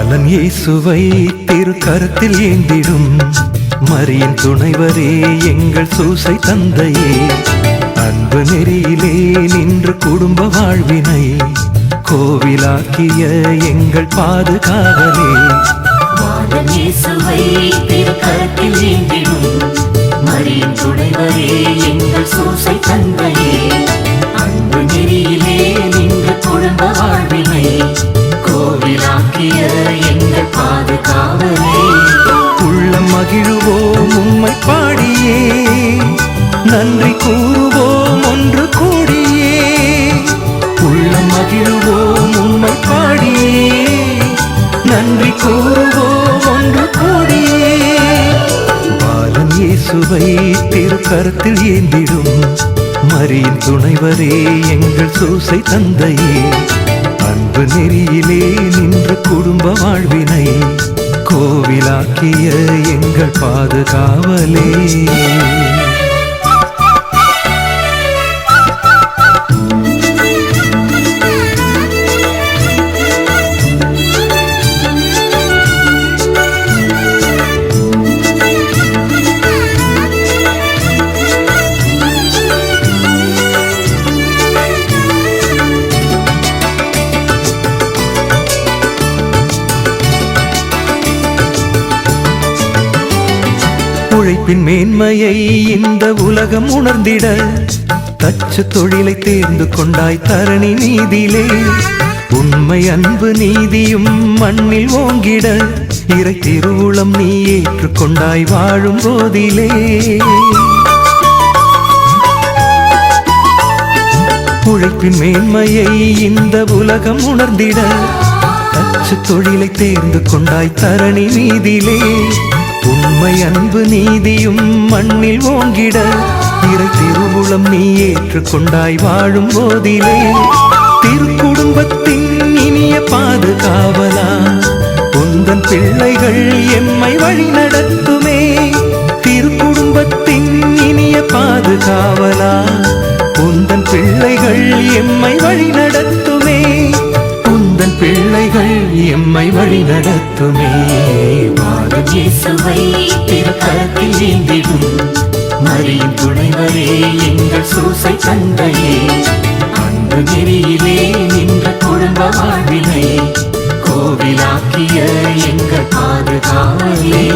பாலன் இயேசுவை திரு கரத்தில் ஏந்திடும். மரியின் துணைவரே எங்கள் சூசை தந்தையே. அன்பு நெறியிலே நின்று குடும்ப வாழ்வினை கோவிலாக்கிய எங்கள் பாதுகாவலே. பாதம் இயேசுவை திருக்கரத்தில் ஏந்திடும். மரியின் துணைவரே எங்கள் சூசை தந்தையே. உம்மை பாடியே. நன்றி கூறுவோம் ஒன்று கூடியே. உள்ளம் மகிழ்வோம் உம்மை பாடியே. நன்றி கூறுவோம் ஒன்று கூடியே. பாலன் இயேசுவை திருக்கரத்தில் ஏந்திடும். மரியின் துணைவரே எங்கள் சூசை தந்தையே. அன்பு நெறியிலே நின்று குடும்ப வாழ்வினை. கோவிலாக்கிய எங்கள் பாதுகாவலே. உழைப்பின் மேன்மையை இந்த உலகம் உணர்ந்திட தச்சு தொழிலை தேர்ந்து கொண்டாய் தரணி நீதிலே. உண்மை அன்பு நீதியும் மண்ணில் ஓங்கிட இறை திருவுளம் நீ ஏற்றுக்கொண்டாய் வாழும் போதிலே. உழைப்பின் மேன்மையை இந்த உலகம் உணர்ந்திட தச்சு தொழிலை தேர்ந்து கொண்டாய் தரணி நீதிலே. உண்மை அன்பு நீதியும் மண்ணில் ஓங்கிட இறை திருவுளம் நீ ஏற்றுக்கொண்டாய் வாழும் போதிலே. திருக்குடும்பத்தின் இனிய பாதுகாவலா உந்தன் பிள்ளைகள் எம்மை வழி நடத்துமே. திருக்குடும்பத்தின் இனிய பாதுகாவலா உந்தன் பிள்ளைகள் எம்மை வழி நடத்துமே. உந்தன் பிள்ளைகள் எம்மை வழி நடத்துமே. இயேசுவை திருக்கரத்தில் ஏந்திடும் மரியின் துணைவரே எங்கள் சூசை தந்தையே அன்பு நெறியிலே நின்ற குடும்ப வாழ்வினை கோவிலாக்கிய எங்கள் பாதுகாவலே.